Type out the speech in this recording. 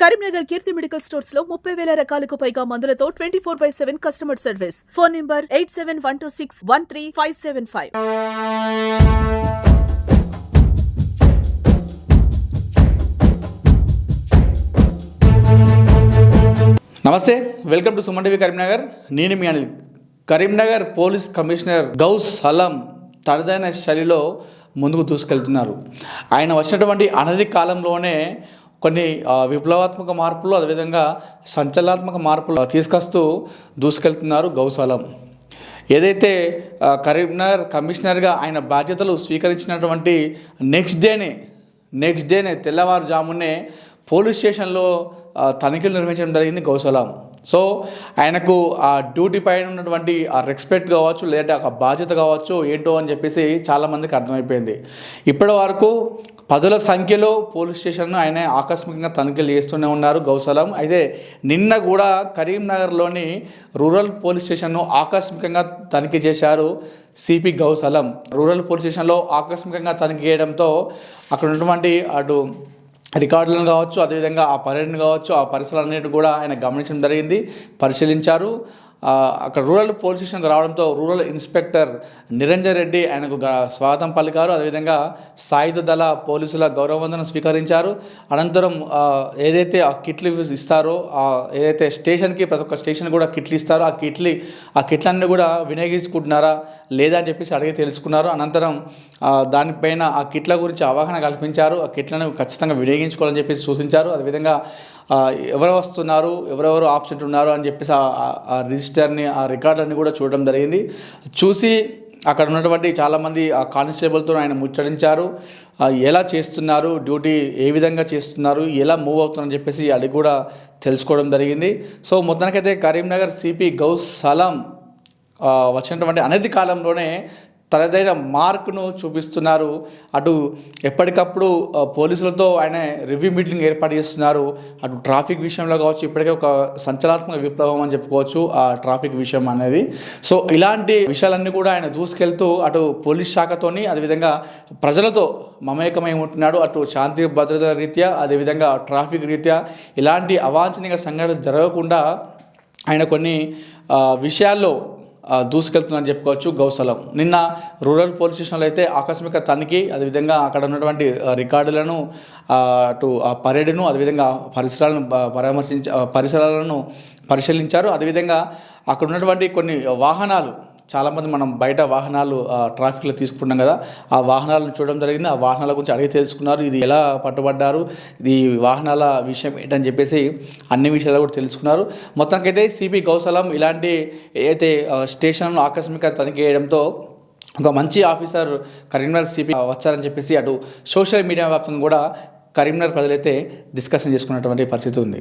కరీంనగర్ కీర్తి medical స్టోర్స్లో ముప్పై వేల రకాలకు పైగా మందులతో twenty four by seven customer service. Phone number eight seven one two six one three five seven five. నమస్తే welcome to Suman TV Karimnagar. నేను మీ అనిల్. కరీంనగర్ పోలీస్ కమిషనర్ గౌస్ హలం తనదైన శైలిలో ముందుకు దూసుకెళ్తున్నారు. ఆయన వచ్చినటువంటి అనధి కాలంలోనే కొన్ని విప్లవాత్మక మార్పులు అదేవిధంగా సంచలనాత్మక మార్పులు తీసుకొస్తూ దూసుకెళ్తున్నారు గౌశాలం. ఏదైతే కరీంనగర్ కమిషనర్గా ఆయన బాధ్యతలు స్వీకరించినటువంటి నెక్స్ట్ డేనే నెక్స్ట్ డేనే తెల్లవారుజామునే పోలీస్ స్టేషన్లో తనిఖీలు నిర్వహించడం జరిగింది గౌసలాం సో ఆయనకు ఆ డ్యూటీ పైన ఉన్నటువంటి ఆ రెస్పెక్ట్ కావచ్చు లేదంటే ఆ బాధ్యత కావచ్చు ఏంటో అని చెప్పేసి చాలామందికి అర్థమైపోయింది. ఇప్పటి వరకు పదుల సంఖ్యలో పోలీస్ స్టేషన్ను ఆయన ఆకస్మికంగా తనిఖీలు చేస్తూనే ఉన్నారు గౌసలం అయితే నిన్న కూడా కరీంనగర్లోని రూరల్ పోలీస్ స్టేషన్ను ఆకస్మికంగా తనిఖీ చేశారు సిపి గౌసలం రూరల్ పోలీస్ స్టేషన్లో ఆకస్మికంగా తనిఖీ చేయడంతో అక్కడ ఉన్నటువంటి అటు రికార్డులను కావచ్చు అదేవిధంగా ఆ పర్యటన కావచ్చు ఆ పరిసరాలన్నిటి కూడా ఆయన గమనించడం జరిగింది పరిశీలించారు. అక్కడ రూరల్ పోలీస్ స్టేషన్కి రావడంతో రూరల్ ఇన్స్పెక్టర్ నిరంజన్ రెడ్డి ఆయనకు గ- స్వాగతం పలికారు. అదేవిధంగా సాయుధ దళ పోలీసుల గౌరవవందనం స్వీకరించారు. అనంతరం ఏదైతే ఆ కిట్లు ఇస్తారో ఏదైతే స్టేషన్కి ప్రతి ఒక్క స్టేషన్ కూడా కిట్లు ఇస్తారో ఆ కిట్లు ఆ కిట్లన్నీ కూడా వినియోగించుకుంటున్నారా లేదా అని చెప్పేసి అడిగి తెలుసుకున్నారు. అనంతరం దానిపైన ఆ కిట్ల గురించి అవగాహన కల్పించారు. ఆ కిట్లను ఖచ్చితంగా వినియోగించుకోవాలని చెప్పేసి సూచించారు. అదేవిధంగా ఎవరు వస్తున్నారు ఎవరెవరు ఆబ్సెంట్ ఉన్నారు అని చెప్పేసి ఆ- రిజిస్టర్ని ఆ రికార్డులన్నీ కూడా చూడడం జరిగింది. చూసి అక్కడ ఉన్నటువంటి చాలామంది ఆ కానిస్టేబుల్తో ఆయన ముచ్చటించారు. ఎలా చేస్తున్నారు? డ్యూటీ ఏ విధంగా చేస్తున్నారు? ఎలా మూవ్ అవుతున్నారని చెప్పేసి అది కూడా తెలుసుకోవడం జరిగింది. సో మొత్తానికైతే కరీంనగర్ సిపి గౌస్ సలాం వచ్చినటువంటి అనతి కాలంలోనే తనదైన మార్కును చూపిస్తున్నారు. అటు ఎప్పటికప్పుడు పోలీసులతో ఆయన రివ్యూ మీటింగ్ ఏర్పాటు చేస్తున్నారు. అటు ట్రాఫిక్ విషయంలో కావచ్చు ఇప్పటికే ఒక సంచలనాత్మక విప్లవం అని చెప్పుకోవచ్చు ఆ ట్రాఫిక్ విషయం అనేది. సో ఇలాంటి విషయాలన్నీ కూడా ఆయన దూసుకెళ్తూ అటు పోలీస్ శాఖతోని అదేవిధంగా ప్రజలతో మమేకమై ఉంటున్నాడు. అటు శాంతి భద్రత రీత్యా అదేవిధంగా ట్రాఫిక్ రీత్యా ఇలాంటి అవాంఛనీయ సంఘటనలు జరగకుండా ఆయన కొన్ని విషయాల్లో దూసుకెళ్తుందని చెప్పుకోవచ్చు గౌసలం. నిన్న రూరల్ పోలీస్ స్టేషన్లో అయితే ఆకస్మిక తనిఖీ అదేవిధంగా అక్కడ ఉన్నటువంటి రికార్డులను అటు ఆ పరేడ్ను అదేవిధంగా పరిసరాలను పరామర్శించ పరిసరాలను పరిశీలించారు. అదేవిధంగా అక్కడ ఉన్నటువంటి కొన్ని వాహనాలు చాలామంది మనం బయట వాహనాలు ట్రాఫిక్లో తీసుకుంటాం కదా ఆ వాహనాలను చూడడం జరిగింది. ఆ వాహనాల గురించి అడిగి తెలుసుకున్నారు. ఇది ఎలా పట్టుబడ్డారు? ఇది వాహనాల విషయం ఏంటని చెప్పేసి అన్ని విషయాలు కూడా తెలుసుకున్నారు. మొత్తానికైతే సిపి గౌసలం ఇలాంటి ఏదైతే ఆ, ఆకస్మిక తనిఖీ చేయడంతో ఒక మంచి ఆఫీసర్ కరీంనగర్ సిపి వచ్చారని చెప్పేసి అటు సోషల్ మీడియా వ్యాప్తంగా కూడా కరీంనగర్ ప్రజలైతే డిస్కషన్ చేసుకున్నటువంటి పరిస్థితి ఉంది.